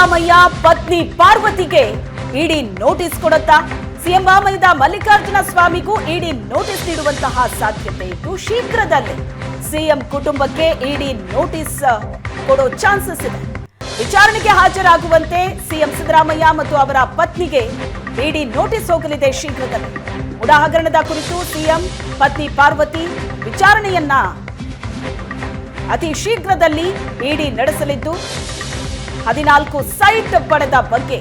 ಸಿದ್ದರಾಮಯ್ಯ ಪತ್ನಿ ಪಾರ್ವತಿಗೆ ED notice ಕೊಡುತ್ತಾ, ಸಿಎಂ ಆಮಯದ ಮಲ್ಲಿಕಾರ್ಜುನ ಸ್ವಾಮಿಗೂ ಇಡಿ ನೋಟಿಸ್ ನೀಡುವಂತಹ ಸಾಧ್ಯತೆ ಇದ್ದು, ಶೀಘ್ರದಲ್ಲೇ ಸಿಎಂ ಕುಟುಂಬಕ್ಕೆ ಇಡಿ ನೋಟಿಸ್ ಕೊಡೋ ಚಾನ್ಸಸ್ ಇದೆ. ವಿಚಾರಣೆಗೆ ಹಾಜರಾಗುವಂತೆ ಸಿಎಂ ಸಿದ್ದರಾಮಯ್ಯ ಮತ್ತು ಅವರ ಪತ್ನಿಗೆ ಇಡಿ ನೋಟಿಸ್ ಹೋಗಲಿದೆ ಶೀಘ್ರದಲ್ಲೇ. ಉದಾಹರಣದ ಕುರಿತು ಸಿಎಂ, ಪತ್ನಿ ಪಾರ್ವತಿ ವಿಚಾರಣೆಯನ್ನ ಅತಿ ಶೀಘ್ರದಲ್ಲಿ ಇಡಿ ನಡೆಸಲಿದ್ದು ಹದಿನಾಲ್ಕು ಸೈಟ್ ಪಡೆದ ಬಗ್ಗೆ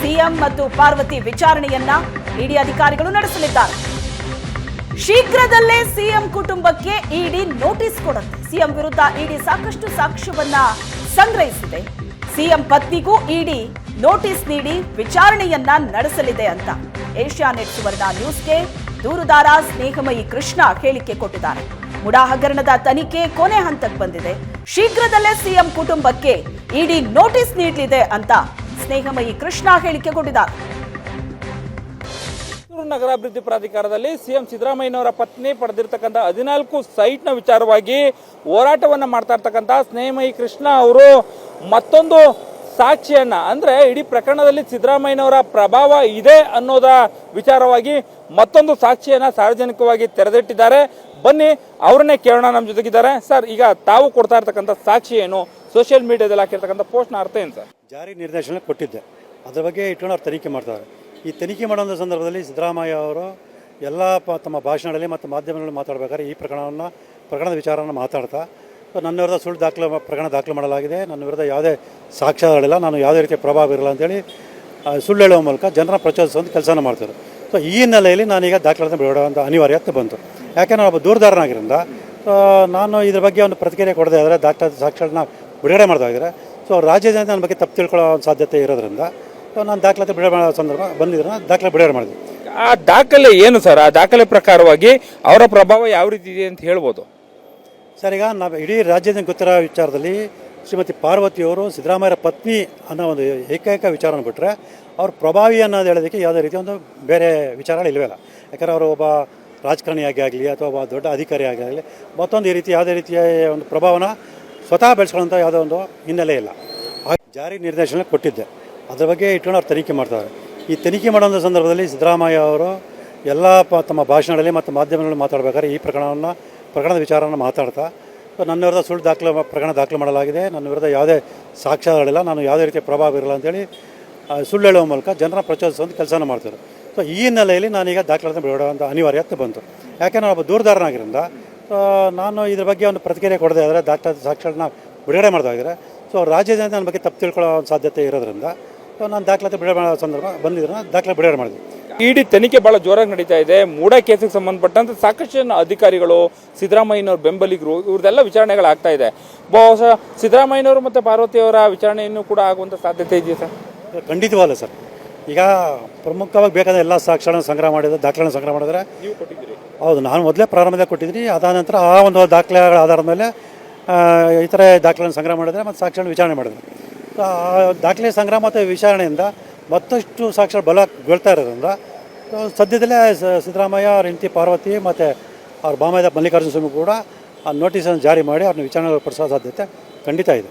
ಸಿಎಂ ಮತ್ತು ಪಾರ್ವತಿ ವಿಚಾರಣೆಯನ್ನ ಇಡಿ ಅಧಿಕಾರಿಗಳು ನಡೆಸಲಿದ್ದಾರೆ. ಶೀಘ್ರದಲ್ಲೇ ಸಿಎಂ ಕುಟುಂಬಕ್ಕೆ ಇಡಿ ನೋಟಿಸ್ ಕೊಡುತ್ತೆ. ಸಿಎಂ ವಿರುದ್ಧ ಇಡಿ ಸಾಕಷ್ಟು ಸಾಕ್ಷ್ಯವನ್ನ ಸಂಗ್ರಹಿಸಿದೆ. ಸಿಎಂ ಪತ್ನಿಗೂ ಇಡಿ ನೋಟಿಸ್ ನೀಡಿ ವಿಚಾರಣೆಯನ್ನ ನಡೆಸಲಿದೆ ಅಂತ ಏಷ್ಯಾ ನೆಟ್ ಸುವರ್ಣ ನ್ಯೂಸ್ಗೆ ದೂರುದಾರ ಸ್ನೇಹಮಯಿ ಕೃಷ್ಣ ಹೇಳಿಕೆ ಕೊಟ್ಟಿದ್ದಾರೆ. ಮುಡಾ ಹಗರಣದ ತನಿಖೆ ಕೊನೆ ಹಂತಕ್ಕೆ ಬಂದಿದೆ. ಶೀಘ್ರದಲ್ಲೇ ಸಿಎಂ ಕುಟುಂಬಕ್ಕೆ ಇಡಿ ನೋಟಿಸ್ ನೀಡಲಿದೆ ಅಂತ ಸ್ನೇಹಮಯಿ ಕೃಷ್ಣ ಹೇಳಿಕೆ ಕೊಟ್ಟಿದ್ದಾರೆ ನಗರಾಭಿವೃದ್ಧಿ ಪ್ರಾಧಿಕಾರದಲ್ಲಿ ಸಿಎಂ ಸಿದ್ದರಾಮಯ್ಯನವರ ಪತ್ನಿ ಪಡೆದಿರ್ತಕ್ಕಂಥ ಹದಿನಾಲ್ಕು ಸೈಟ್ನ ವಿಚಾರವಾಗಿ ಹೋರಾಟವನ್ನು ಮಾಡ್ತಾ ಇರ್ತಕ್ಕಂಥ ಸ್ನೇಹಮಯಿ ಕೃಷ್ಣ ಅವರು ಮತ್ತೊಂದು ಸಾಕ್ಷಿಯನ್ನ, ಅಂದ್ರೆ ಇಡೀ ಪ್ರಕರಣದಲ್ಲಿ ಸಿದ್ದರಾಮಯ್ಯನವರ ಪ್ರಭಾವ ಇದೆ ಅನ್ನೋದ ವಿಚಾರವಾಗಿ ಮತ್ತೊಂದು ಸಾಕ್ಷಿಯನ್ನ ಸಾರ್ವಜನಿಕವಾಗಿ ತೆರೆದಿಟ್ಟಿದ್ದಾರೆ. ಬನ್ನಿ ಅವರನ್ನೇ ಕೇಳೋಣ ನಮ್ಮ ಜೊತೆಗಿದ್ದಾರೆ. ಸರ್, ಈಗ ತಾವು ಕೊಡ್ತಾ ಇರ್ತಕ್ಕಂಥ ಸಾಕ್ಷಿ ಏನು? ಸೋಷಿಯಲ್ ಮೀಡಿಯಾದಲ್ಲಿ ಹಾಕಿರ್ತಕ್ಕಂಥ ಪೋಸ್ಟ್ನ ಅರ್ಥ ಏನು ಸರ್? ಜಾರಿ ನಿರ್ದೇಶನ ಕೊಟ್ಟಿದ್ದೆ. ಅದರ ಬಗ್ಗೆ ಇಟ್ಕೊಂಡು ಅವ್ರು ತನಿಖೆ ಮಾಡ್ತಾರೆ. ಈ ತನಿಖೆ ಮಾಡುವಂಥ ಸಂದರ್ಭದಲ್ಲಿ ಸಿದ್ದರಾಮಯ್ಯ ಅವರು ಎಲ್ಲ ತಮ್ಮ ಭಾಷಣದಲ್ಲಿ ಮತ್ತು ಮಾಧ್ಯಮಗಳಲ್ಲಿ ಮಾತಾಡಬೇಕಾದ್ರೆ ಈ ಪ್ರಕರಣವನ್ನು, ಪ್ರಕರಣದ ವಿಚಾರವನ್ನು ಮಾತಾಡ್ತಾ, ನನ್ನ ವಿರುದ್ಧ ಸುಳ್ಳು ದಾಖಲೆ ಪ್ರಕರಣ ದಾಖಲು ಮಾಡಲಾಗಿದೆ. ನನ್ನ ವಿರುದ್ಧ ಯಾವುದೇ ಸಾಕ್ಷ್ಯಗಳಿಲ್ಲ ನಾನು ಯಾವುದೇ ರೀತಿಯ ಪ್ರಭಾವ ಇರಲ್ಲ ಅಂತೇಳಿ ಸುಳ್ಳು ಹೇಳುವ ಮೂಲಕ ಜನರ ಪ್ರಚೋದಿಸುವಂಥ ಕೆಲಸನ ಮಾಡ್ತಾರೆ ಸೊ ಈ ಹಿನ್ನೆಲೆಯಲ್ಲಿ ನಾನೀಗ ದಾಖಲಾತಿ ಬಿಡುವಂಥ ಅನಿವಾರ್ಯತೆ ಬಂತು. ಯಾಕೆಂದರೆ ಒಬ್ಬ ದೂರದಾರನಾಗಿರಿಂದ ನಾನು ಇದ್ರ ಬಗ್ಗೆ ಒಂದು ಪ್ರತಿಕ್ರಿಯೆ ಕೊಡದೇ ಆದರೆ ದಾಖಲೆ ಸಾಕ್ಷ್ಯಗಳನ್ನ ಬಿಡುಗಡೆ ಮಾಡ್ದಾಗಿದ್ರೆ ಸೊ ರಾಜ್ಯದಿಂದ ನನ್ನ ಬಗ್ಗೆ ತಪ್ಪು ತಿಳ್ಕೊಳ್ಳೋ ಒಂದು ಸಾಧ್ಯತೆ ಇರೋದ್ರಿಂದ ಸೊ ನಾನು ದಾಖಲಾತಿ ಬಿಡುಗಡೆ ಮಾಡೋ ಸಂದರ್ಭ ಬಂದಿದ್ರೆ ದಾಖಲೆ ಬಿಡುಗಡೆ ಮಾಡಿದೆ ಆ ದಾಖಲೆ ಏನು ಸರ್? ಆ ದಾಖಲೆ ಪ್ರಕಾರವಾಗಿ ಅವರ ಪ್ರಭಾವ ಯಾವ ರೀತಿ ಇದೆ ಅಂತ ಹೇಳ್ಬೋದು. ಸರ್ ಈಗ ನಾವು ಇಡೀ ರಾಜ್ಯದ ಗೊತ್ತಿರೋ ವಿಚಾರದಲ್ಲಿ ಶ್ರೀಮತಿ ಪಾರ್ವತಿಯವರು ಸಿದ್ದರಾಮಯ್ಯರ ಪತ್ನಿ ಅನ್ನೋ ಒಂದು ಏಕೈಕ ವಿಚಾರನ ಬಿಟ್ಟರೆ ಅವ್ರ ಪ್ರಭಾವಿ ಅನ್ನೋದು ಹೇಳೋದಕ್ಕೆ ಯಾವುದೇ ರೀತಿ ಒಂದು ಬೇರೆ ವಿಚಾರಗಳು ಇಲ್ಲವೇ ಇಲ್ಲ. ಯಾಕಂದರೆ ಅವರು ಒಬ್ಬ ರಾಜಕಾರಣಿಯಾಗಿ ಆಗಲಿ ಅಥವಾ ಒಬ್ಬ ದೊಡ್ಡ ಅಧಿಕಾರಿಯಾಗಿ ಆಗಲಿ ಮತ್ತೊಂದು ಈ ರೀತಿ ಯಾವುದೇ ರೀತಿಯ ಒಂದು ಪ್ರಭಾವನ ಸ್ವತಃ ಬೆಳೆಸ್ಕೊಳ್ಳೋಂಥ ಯಾವುದೋ ಒಂದು ಹಿನ್ನೆಲೆ ಇಲ್ಲ. ಜಾರಿ ನಿರ್ದೇಶನ ಕೊಟ್ಟಿದ್ದೆ. ಅದ್ರ ಬಗ್ಗೆ ಇಟ್ಕೊಂಡು ಅವ್ರು ತನಿಖೆ ಮಾಡ್ತಾರೆ. ಈ ತನಿಖೆ ಮಾಡೋಂಥ ಸಂದರ್ಭದಲ್ಲಿ ಸಿದ್ದರಾಮಯ್ಯ ಅವರು ಎಲ್ಲ ಪ ತಮ್ಮ ಭಾಷಣಗಳಲ್ಲಿ ಮತ್ತು ಮಾಧ್ಯಮಗಳಲ್ಲಿ ಮಾತಾಡಬೇಕಾದ್ರೆ ಈ ಪ್ರಕರಣವನ್ನು, ಪ್ರಕರಣದ ವಿಚಾರವನ್ನು ಮಾತಾಡ್ತಾ, ನನ್ನ ವಿರುದ್ಧ ಸುಳ್ಳು ದಾಖಲೆ ಪ್ರಕರಣ ದಾಖಲು ಮಾಡಲಾಗಿದೆ. ನನ್ನ ವಿರುದ್ಧ ಯಾವುದೇ ಸಾಕ್ಷ್ಯಗಳಿಲ್ಲ ನಾನು ಯಾವುದೇ ರೀತಿಯ ಪ್ರಭಾವ ಇರಲ್ಲ ಅಂತೇಳಿ ಸುಳ್ಳು ಹೇಳುವ ಮೂಲಕ ಜನರ ಪ್ರಚೋದಿಸುವಂಥ ಕೆಲಸನ ಮಾಡ್ತಾರೆ ಸೊ ಈ ಹಿನ್ನೆಲೆಯಲ್ಲಿ ನಾನೀಗ ದಾಖಲಾತಿ ಬಿಡುವಂಥ ಅನಿವಾರ್ಯತೆ ಬಂತು. ಯಾಕೆಂದ್ರೆ ಒಬ್ಬ ದೂರದಾರನಾಗಿರಿಂದ ನಾನು ಇದ್ರ ಬಗ್ಗೆ ಒಂದು ಪ್ರತಿಕ್ರಿಯೆ ಕೊಡದೇ ಆದರೆ ಡಾಕ್ಟರ್ ಸಾಕ್ಷರನ್ನ ಬಿಡುಗಡೆ ಮಾಡಿದಾಗಿದ್ರೆ ಸೊ ರಾಜ್ಯದಿಂದ ನನ್ನ ಬಗ್ಗೆ ತಪ್ಪು ತಿಳ್ಕೊಳ್ಳೋ ಒಂದು ಸಾಧ್ಯತೆ ಇರೋದ್ರಿಂದ ಸೊ ನಾನು ದಾಖಲಾತಿ ಬಿಡುಗಡೆ ಮಾಡೋ ಸಂದರ್ಭ ಬಂದಿದ್ರೆ ದಾಖಲೆ ಬಿಡುಗಡೆ ಮಾಡಿದೆ ಇಡಿ ತನಿಖೆ ಬಹಳ ಜೋರಾಗಿ ನಡೀತಾ ಇದೆ. ಮೂಡ ಕೇಸಿಗೆ ಸಂಬಂಧಪಟ್ಟಂತೆ ಸಾಕಷ್ಟು ಜನ ಅಧಿಕಾರಿಗಳು ಸಿದ್ದರಾಮಯ್ಯನವ್ರ ಬೆಂಬಲಿಗರು ಇವ್ರದ್ದೆಲ್ಲ ವಿಚಾರಣೆಗಳಾಗ್ತಾ ಇದೆ. ಬಹುಶಃ ಸಿದ್ದರಾಮಯ್ಯನವರು ಮತ್ತು ಪಾರ್ವತಿಯವರ ವಿಚಾರಣೆಯನ್ನು ಕೂಡ ಆಗುವಂಥ ಸಾಧ್ಯತೆ ಇದೆಯಾ ಸರ್? ಖಂಡಿತವಲ್ಲ ಸರ್. ಈಗ ಪ್ರಮುಖವಾಗಿ ಬೇಕಾದ ಎಲ್ಲ ಸಾಕ್ಷ್ಯಗಳನ್ನು ಸಂಗ್ರಹ ಮಾಡಿದ್ರೆ ದಾಖಲೆಗಳನ್ನು ಸಂಗ್ರಹ ಮಾಡಿದ್ರೆ ನೀವು ಕೊಟ್ಟಿದ್ದೀರಿ. ಹೌದು, ನಾನು ಮೊದಲೇ ಪ್ರಾರಂಭದಲ್ಲಿ ಕೊಟ್ಟಿದ್ದೀನಿ. ಅದಾದ ನಂತರ ಆ ಒಂದು ದಾಖಲೆಗಳ ಆಧಾರದ ಮೇಲೆ ಇತರೆ ದಾಖಲೆಗಳನ್ನು ಸಂಗ್ರಹ ಮಾಡಿದ್ರೆ ಮತ್ತು ಸಾಕ್ಷ್ಯಗಳನ್ನು ವಿಚಾರಣೆ ಮಾಡಿದ್ರು. ಸೊ ಆ ದಾಖಲೆ ಸಂಗ್ರಹ ಮತ್ತು ವಿಚಾರಣೆಯಿಂದ ಮತ್ತಷ್ಟು ಸಾಕ್ಷ್ಯ ಬಲ ಬೀಳ್ತಾ ಇರೋದ್ರಿಂದ, ಸದ್ಯದಲ್ಲೇ ಸಿದ್ದರಾಮಯ್ಯ ಅವ್ರ ಹೆಂಡತಿ ಪಾರ್ವತಿ ಮತ್ತು ಅವ್ರ ಬಾಮಯ್ಯ ಮಲ್ಲಿಕಾರ್ಜುನ ಸ್ವಾಮಿ ಕೂಡ ಆ ನೋಟಿಸನ್ನು ಜಾರಿ ಮಾಡಿ ಅವ್ರನ್ನ ವಿಚಾರಣೆ ಪಡಿಸೋ ಸಾಧ್ಯತೆ ಖಂಡಿತ ಇದೆ.